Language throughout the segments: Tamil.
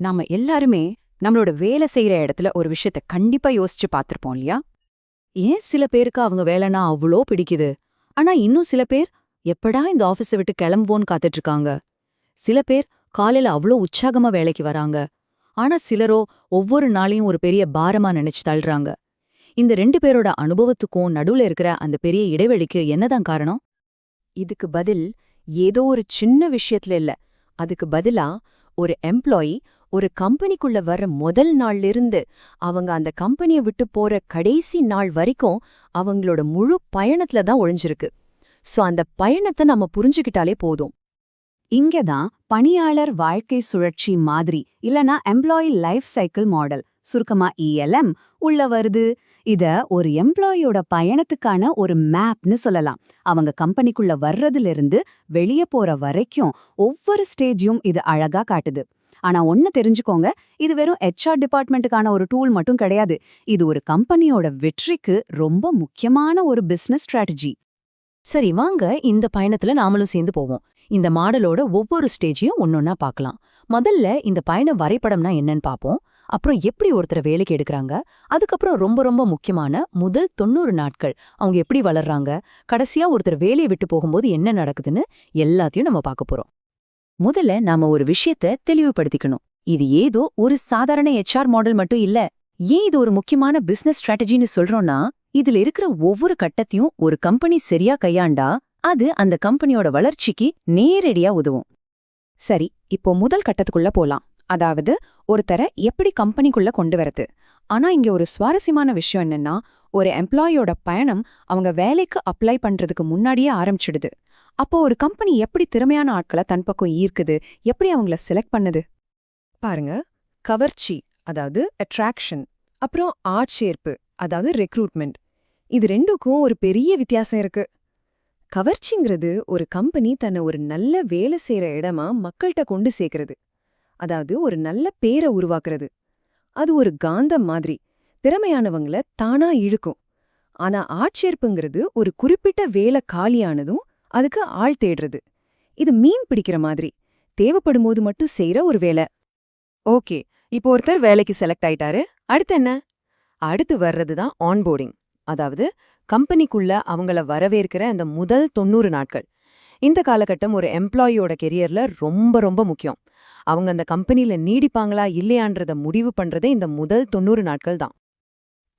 நாம எல்லாருமே நம்மளோட வேலை செய்யற இடத்துல ஒரு விஷயத்த கண்டிப்பா யோசிச்சு பார்த்திருப்போம் இல்லையா? ஏன் சில பேருக்கு அவங்க வேலைனா அவ்வளோ பிடிக்குது? ஆனா இன்னும் சில பேர் எப்படா இந்த ஆஃபீஸை விட்டு கிளம்புவோன்னு காத்துட்டு இருக்காங்க சில பேர் காலையில அவ்வளோ உற்சாகமா வேலைக்கு வராங்க. ஆனா சிலரோ ஒவ்வொரு நாளையும் ஒரு பெரிய பாரமா நினைச்சு தள்ளுறாங்க. இந்த ரெண்டு பேரோட அனுபவத்துக்கும் நடுவுல இருக்கிற அந்த பெரிய இடைவெளிக்கு என்னதான் காரணம்? இதுக்கு பதில் ஏதோ ஒரு சின்ன விஷயத்துல இல்ல. அதுக்கு பதிலா ஒரு எம்ப்ளாயி ஒரு கம்பெனிக்குள்ள வர்ற முதல் நாள்ல இருந்து அவங்க அந்த கம்பெனியை விட்டு போற கடைசி நாள் வரைக்கும் அவங்களோட முழு பயணத்துல தான் ஒழிஞ்சிருக்கு. சோ அந்த பயணத்தை நம்ம புரிஞ்சுக்கிட்டாலே போதும். இங்கதான் பணியாளர் வாழ்க்கை சுழற்சி மாதிரி இல்லனா எம்ப்ளாயி லைஃப் சைக்கிள் மாடல் சுருக்கமா இஎல்எம் உள்ள வருது. இத ஒரு எம்ப்ளாயியோட பயணத்துக்கான ஒரு மேப்னு சொல்லலாம். அவங்க கம்பெனிக்குள்ள வர்றதிலிருந்து வெளிய போற வரைக்கும் ஒவ்வொரு ஸ்டேஜையும் இது அழகா காட்டுது. ஆனா ஒன்னு தெரிஞ்சுக்கோங்க இது வெறும் ஹெச்ஆர் டிபார்ட்மெண்ட்டுக்கான ஒரு டூல் மட்டும் கிடையாது. இது ஒரு கம்பெனியோட வெற்றிக்கு ரொம்ப முக்கியமான ஒரு பிசினஸ் ஸ்ட்ராட்டஜி சரி வாங்க இந்த பயணத்துல நாமளும் சேர்ந்து போவோம். இந்த மாடலோட ஒவ்வொரு ஸ்டேஜையும் ஒன்னொன்னா பார்க்கலாம். முதல்ல இந்த பயண வரைபடம்னா என்னன்னு பார்ப்போம். அப்புறம் எப்படி ஒருத்தரை வேலைக்கு எடுக்கறாங்க? அதுக்கப்புறம் ரொம்ப ரொம்ப முக்கியமான முதல் தொண்ணூறு நாட்கள். அவங்க எப்படி வளர்றாங்க? கடைசியா ஒருத்தர் வேலையை விட்டு போகும்போது என்ன நடக்குதுன்னு எல்லாத்தையும் நம்ம பார்க்க போறோம். முதல்ல நாம ஒரு விஷயத்த தெளிவுபடுத்திக்கணும். இது ஏதோ ஒரு சாதாரண ஹெச்ஆர் மாடல் மட்டும் இல்ல. ஏன் இது ஒரு முக்கியமான பிசினஸ் ஸ்ட்ராட்டஜின்னு சொல்றோம்னா இதுல இருக்கிற ஒவ்வொரு கட்டத்தையும் ஒரு கம்பெனி சரியா கையாண்டா அது அந்த கம்பெனியோட வளர்ச்சிக்கு நேரடியா உதவும். சரி இப்போ முதல் கட்டத்துக்குள்ள போலாம். அதாவது ஒருத்தரை எப்படி கம்பெனிக்குள்ள கொண்டு வரது. ஆனா இங்க ஒரு சுவாரஸ்யமான விஷயம் என்னன்னா ஒரு எம்ப்ளாயோட பயணம் அவங்க வேலைக்கு அப்ளை பண்றதுக்கு முன்னாடியே ஆரம்பிச்சிடுது. அப்போ ஒரு கம்பெனி எப்படி திறமையான ஆட்களை தன் பக்கம் ஈர்க்குது? எப்படி அவங்கள செலக்ட் பண்ணுது? பாருங்க கவர்ச்சி அதாவது அட்ராக்ஷன் அப்புறம் ஆட்சேர்ப்பு அதாவது ரெக்ரூட்மெண்ட் இது ரெண்டுக்கும் ஒரு பெரிய வித்தியாசம் இருக்கு. கவர்ச்சிங்கிறது ஒரு கம்பெனி தன்னை ஒரு நல்ல வேலை செய்யற இடமா மக்கள்கிட்ட கொண்டு சேர்க்கறது. அதாவது ஒரு நல்ல பேரை உருவாக்குறது. அது ஒரு காந்தம் மாதிரி. திறமையானவங்கள தானா இழுக்கும். ஆனா ஆட்சேர்ப்புங்கிறது ஒரு குறிப்பிட்ட வேலை காலியானதும் அதுக்கு ஆள் தேடுறது. இது மீன் பிடிக்கிற மாதிரி. தேவைப்படும்போது மட்டும் செய்யற ஒரு வேலை ஓகே. இப்போ ஒருத்தர் வேலைக்கு செலக்ட் ஆயிட்டாரு. அடுத்து என்ன? அடுத்து வர்றது தான் ஆன்போர்டிங் அதாவது கம்பெனிக்குள்ள அவங்கள வரவேற்கிற அந்த முதல் தொண்ணூறு நாட்கள். இந்த காலகட்டம் ஒரு எம்ப்ளாயியோட கெரியர்ல ரொம்ப ரொம்ப முக்கியம். அவங்க அந்த கம்பெனில நீடிப்பாங்களா இல்லையான்றத முடிவு பண்றதே இந்த முதல் தொண்ணூறு நாட்கள் தான்.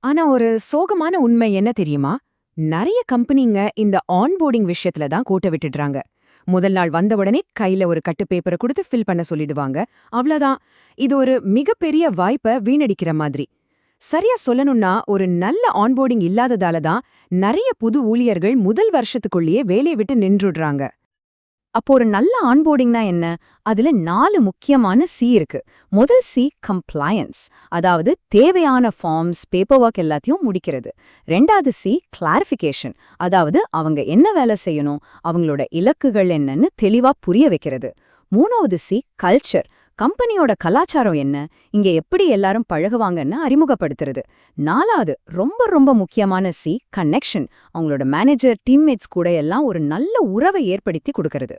ஆனா ஒரு சோகமான உண்மை என்ன தெரியுமா? நிறைய கம்பெனிங்க இந்த ஆன்போர்டிங் விஷயத்துல தான் கூட்ட விட்டுடுறாங்க. முதல் நாள் வந்த உடனே கையில ஒரு கட்டு பேப்பரை கொடுத்து ஃபில் பண்ண சொல்லிடுவாங்க. அவ்வளோதான் இது ஒரு மிகப்பெரிய வாய்ப்பை வீணடிக்கிற மாதிரி. சரியா சொல்லணும்னா ஒரு நல்ல ஆன்போர்டிங் இல்லாததால தான் நிறைய புது ஊழியர்கள் முதல் வருஷத்துக்குள்ளேயே வேலையை விட்டு நின்றுடுறாங்க. அப்போ ஒரு நல்ல ஆன்போர்டிங்னா என்ன? அதுல நாலு முக்கியமான சி இருக்கு. முதல் சி கம்ப்ளையன்ஸ் அதாவது தேவையான ஃபார்ம்ஸ் பேப்பர் ஒர்க் எல்லாத்தையும் முடிக்கிறது. ரெண்டாவது சி கிளாரிஃபிகேஷன் அதாவது அவங்க என்ன வேலை செய்யணும்? அவங்களோட இலக்குகள் என்னன்னு தெளிவா புரிய வைக்கிறது. மூணாவது சி கல்ச்சர் கம்பெனியோட கலாச்சாரம் என்ன? இங்க எப்படி எல்லாரும் பழகுவாங்கன்னு அறிமுகப்படுத்துறது. நாலாவது ரொம்ப ரொம்ப முக்கியமான சி கனெக்ஷன் அவங்களோட மேனேஜர் டீம்மேட்ஸ் கூட எல்லாம் ஒரு நல்ல உறவை ஏற்படுத்தி கொடுக்கறது.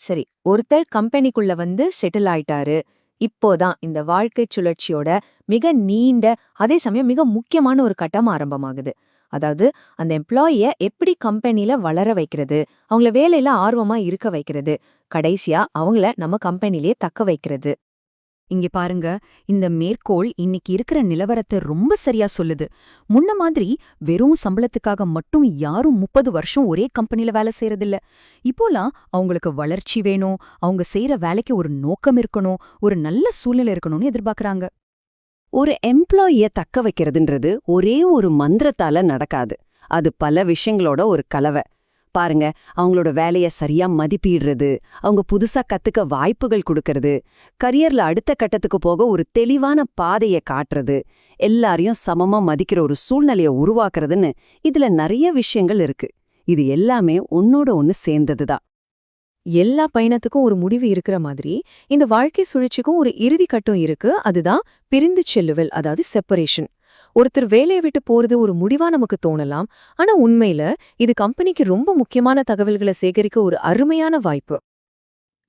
சரி ஒருத்தர் கம்பெனிக்குள்ள வந்து செட்டில் ஆயிட்டாரு. இப்போதான் இந்த வாழ்க்கை சுழற்சியோட மிக நீண்ட அதே சமயம் மிக முக்கியமான ஒரு கட்டம் ஆரம்பமாகுது. அதாவது அந்த எம்ப்ளாயிய எப்படி கம்பெனில வளர வைக்கிறது அவங்கள வேலையில ஆர்வமா இருக்க வைக்கிறது கடைசியா அவங்கள நம்ம கம்பெனிலேயே தக்க வைக்கிறது. இங்க பாருங்க இந்த மேற்கோள் இன்னைக்கு இருக்கிற நிலவரத்தை ரொம்ப சரியா சொல்லுது. முன்ன மாதிரி வெறும் சம்பளத்துக்காக மட்டும் யாரும் முப்பது வருஷம் ஒரே கம்பெனில வேலை செய்யறதில்ல. இப்போலாம் அவங்களுக்கு வளர்ச்சி வேணும் அவங்க செய்யற வேலைக்கு ஒரு நோக்கம் இருக்கணும் ஒரு நல்ல சூழ்நிலை இருக்கணும்னு எதிர்பார்க்கறாங்க. ஒரு எம்ப்ளாயிய தக்க வைக்கிறதுன்றது ஒரே ஒரு மந்திரத்தால நடக்காது. அது பல விஷயங்களோட ஒரு கலவை. பாருங்க அவங்களோட வேலைய சரியா மதிப்பிடுறது அவங்க புதுசா கத்துக்க வாய்ப்புகள் கொடுக்கறது கரியர்ல அடுத்த கட்டத்துக்கு போக ஒரு தெளிவான பாதைய காட்டுறது எல்லாரையும் சமமா மதிக்கிற ஒரு சூழ்நிலைய உருவாக்குறதுன்னு இதுல நிறைய விஷயங்கள் இருக்கு. இது எல்லாமே ஒன்னோட ஒன்னு சேர்ந்ததுதான். எல்லா பயணத்துக்கும் ஒரு முடிவு இருக்கிற மாதிரி இந்த வாழ்க்கை சுழற்சிக்கும் ஒரு இறுதி கட்டம் இருக்கு. அதுதான் பிரிந்து செல்லுவல் அதாவது செப்பரேஷன் ஒருத்தர் வேலையை விட்டு போறது ஒரு முடிவா நமக்கு தோணலாம். ஆனா உண்மையில இது கம்பெனிக்கு ரொம்ப முக்கியமான தகவல்களை சேகரிக்க ஒரு அருமையான வாய்ப்பு.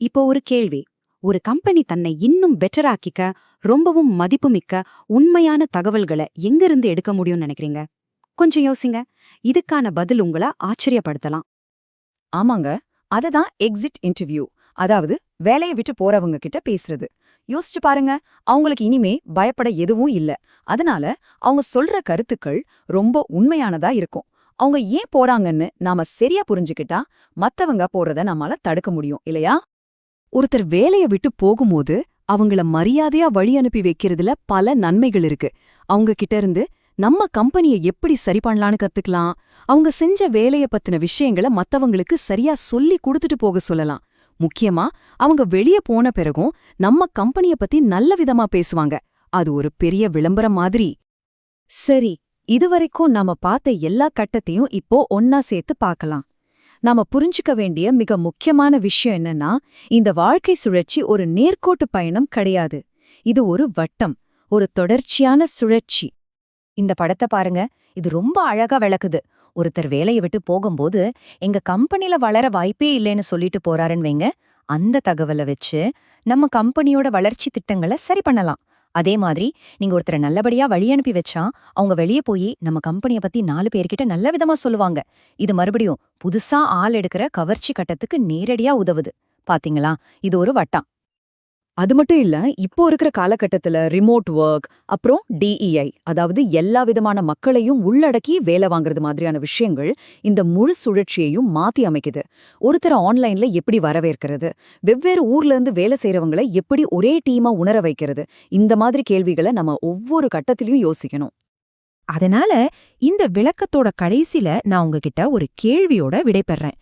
இப்போ ஒரு கேள்வி. ஒரு கம்பெனி தன்னை இன்னும் பெட்டராக்கிக்க ரொம்பவும் மதிப்புமிக்க உண்மையான தகவல்களை எங்கிருந்து எடுக்க முடியும்னு நினைக்கிறீங்க? கொஞ்சம் யோசிங்க. இதுக்கான பதில் உங்கள ஆச்சரியப்படுத்தலாம். ஆமாங்க. அததான் எக்ஸிட் இன்டர்வியூ அதாவது வேலையை விட்டு போறவங்க கிட்ட பேசுறது. யோசிச்சு பாருங்க அவங்களுக்கு இனிமே பயப்பட எதுவும் இல்ல. அதனால அவங்க சொல்ற கருத்துக்கள் ரொம்ப உண்மையானதா இருக்கும். அவங்க ஏன் போறாங்கன்னு நாம சரியா புரிஞ்சுக்கிட்டா மத்தவங்க போறத நம்மால தடுக்க முடியும் இல்லையா? ஒருத்தர் வேலையை விட்டு போகும்போது அவங்கள மரியாதையா வழி அனுப்பி வைக்கிறதுல பல நன்மைகள் இருக்கு. அவங்க கிட்ட இருந்து நம்ம கம்பெனிய எப்படி சரி பண்ணலான்னு கத்துக்கலாம். அவங்க செஞ்ச வேலைய பத்தின விஷயங்கள மத்தவங்களுக்கு சரியா சொல்லி கொடுத்துட்டு போக சொல்லலாம். முக்கியமா அவங்க வெளிய போன பிறகும் நம்ம கம்பெனிய பத்தி நல்ல விதமா பேசுவாங்க. அது ஒரு பெரிய விளம்பரம் மாதிரி. சரி இதுவரைக்கும் நாம பார்த்த எல்லா கட்டத்தையும் இப்போ ஒன்னா சேர்த்து பார்க்கலாம். நாம புரிஞ்சுக்க வேண்டிய மிக முக்கியமான விஷயம் என்னன்னா இந்த வாழ்க்கை சுழற்சி ஒரு நேர்கோட்டு பயணம் கிடையாது. இது ஒரு வட்டம் ஒரு தொடர்ச்சியான சுழற்சி. இந்த படத்தை பாருங்க. இது ரொம்ப அழகா விளக்குது. ஒருத்தர் வேலையை விட்டு போகும்போது எங்க கம்பெனில வளர வாய்ப்பே இல்லைன்னு சொல்லிட்டு போறாருன்னு வைங்க. அந்த தகவலை வச்சு நம்ம கம்பெனியோட வளர்ச்சி திட்டங்களை சரி பண்ணலாம். அதே மாதிரி நீங்க ஒருத்தரை நல்லபடியா வழி அனுப்பி வச்சா அவங்க வெளியே போய் நம்ம கம்பெனிய பத்தி நாலு பேர்கிட்ட நல்ல விதமா சொல்லுவாங்க. இது மறுபடியும் புதுசா ஆள் எடுக்கிற கவர்ச்சி கட்டத்துக்கு நேரடியா உதவுது. பாத்தீங்களா? இது ஒரு வட்டம். அது மட்டும் இல்ல இப்போ இருக்கிற காலகட்டத்துல ரிமோட் ஒர்க் அப்புறம் டிஇஐ அதாவது எல்லா விதமான மக்களையும் உள்ளடக்கி வேலை வாங்குறது மாதிரியான விஷயங்கள் இந்த முழு சுழற்சியையும் மாத்தி அமைக்குது. ஒருத்தர ஆன்லைன்ல எப்படி வரவேற்கிறது? வெவ்வேறு ஊர்ல இருந்து வேலை செய்யறவங்களை எப்படி ஒரே டீமா உணர வைக்கிறது? இந்த மாதிரி கேள்விகளை நம்ம ஒவ்வொரு கட்டத்திலையும் யோசிக்கணும். அதனால இந்த விளக்கத்தோட கடைசில நான் உங்ககிட்ட ஒரு கேள்வியோட விடைபெறேன்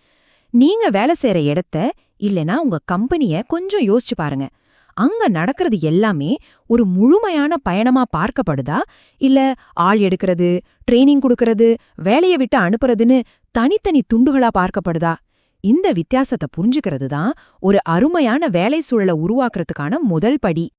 நீங்க வேலை செய்யற இடத்த இல்லனா உங்க கம்பெனிய கொஞ்சம் யோசிச்சு பாருங்க. அங்க நடக்கிறது எல்லாமே ஒரு முழுமையான பயணமா பார்க்கப்படுதா? இல்ல ஆள் எடுக்கிறது ட்ரைனிங் கொடுக்கறது வேலைய விட்டு அனுப்புறதுன்னு தனித்தனி துண்டுகளா பார்க்கப்படுதா? இந்த வித்தியாசத்தை புரிஞ்சுக்கிறது தான் ஒரு அருமையான வேலை சூழலை உருவாக்குறதுக்கான முதல் படி.